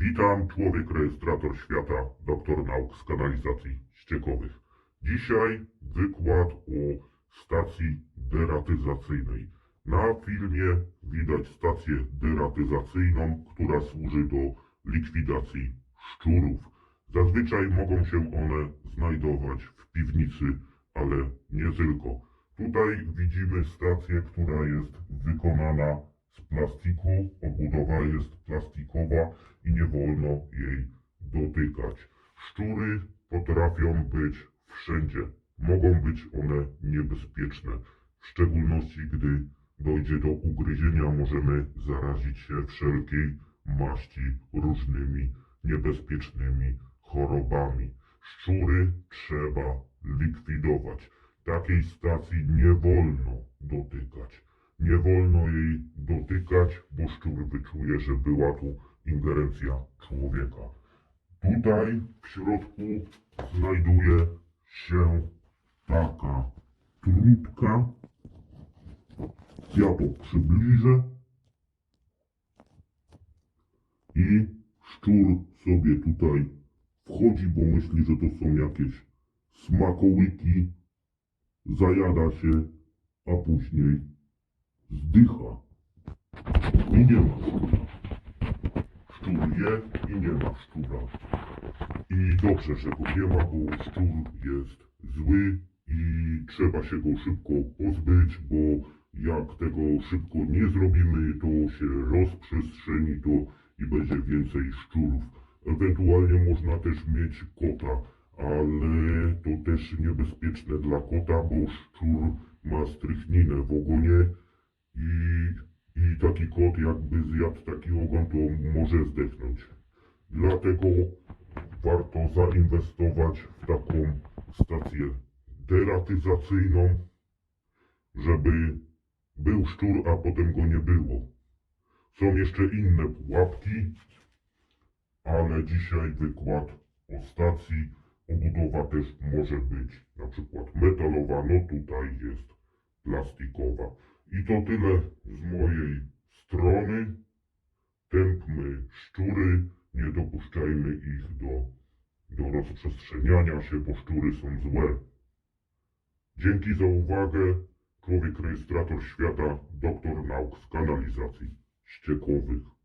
Witam, człowiek rejestrator świata, doktor nauk z kanalizacji ściekowych. Dzisiaj wykład o stacji deratyzacyjnej. Na filmie widać stację deratyzacyjną, która służy do likwidacji szczurów. Zazwyczaj mogą się one znajdować w piwnicy, ale nie tylko. Tutaj widzimy stację, która jest wykonana z plastiku, obudowa jest plastikowa i nie wolno jej dotykać. Szczury potrafią być wszędzie. Mogą być one niebezpieczne. W szczególności gdy dojdzie do ugryzienia, możemy zarazić się wszelkiej maści różnymi niebezpiecznymi chorobami. Szczury trzeba likwidować. Takiej stacji nie wolno dotykać. Nie wolno jej bo szczur wyczuje, że była tu ingerencja człowieka. Tutaj w środku znajduje się taka trudka. Ja to przybliżę. I szczur sobie tutaj wchodzi, bo myśli, że to są jakieś smakołyki. Zajada się, a później zdycha. I nie ma. Szczur je i nie ma szczura. I dobrze, że go nie ma, bo szczur jest zły i trzeba się go szybko pozbyć, bo jak tego szybko nie zrobimy, to się rozprzestrzeni to i będzie więcej szczurów. Ewentualnie można też mieć kota, ale to też niebezpieczne dla kota, bo szczur ma strychninę w ogonie i, i taki kot jakby zjadł taki ogon, to może zdechnąć. Dlatego warto zainwestować w taką stację deratyzacyjną, żeby był szczur, a potem go nie było. Są jeszcze inne pułapki, ale dzisiaj wykład o stacji. Obudowa też może być na przykład metalowa, no tutaj jest plastikowa. I to tyle z mojej strony. Tępmy szczury, nie dopuszczajmy ich do, do rozprzestrzeniania się, bo szczury są złe. Dzięki za uwagę. Człowiek rejestrator świata, doktor nauk z kanalizacji ściekowych.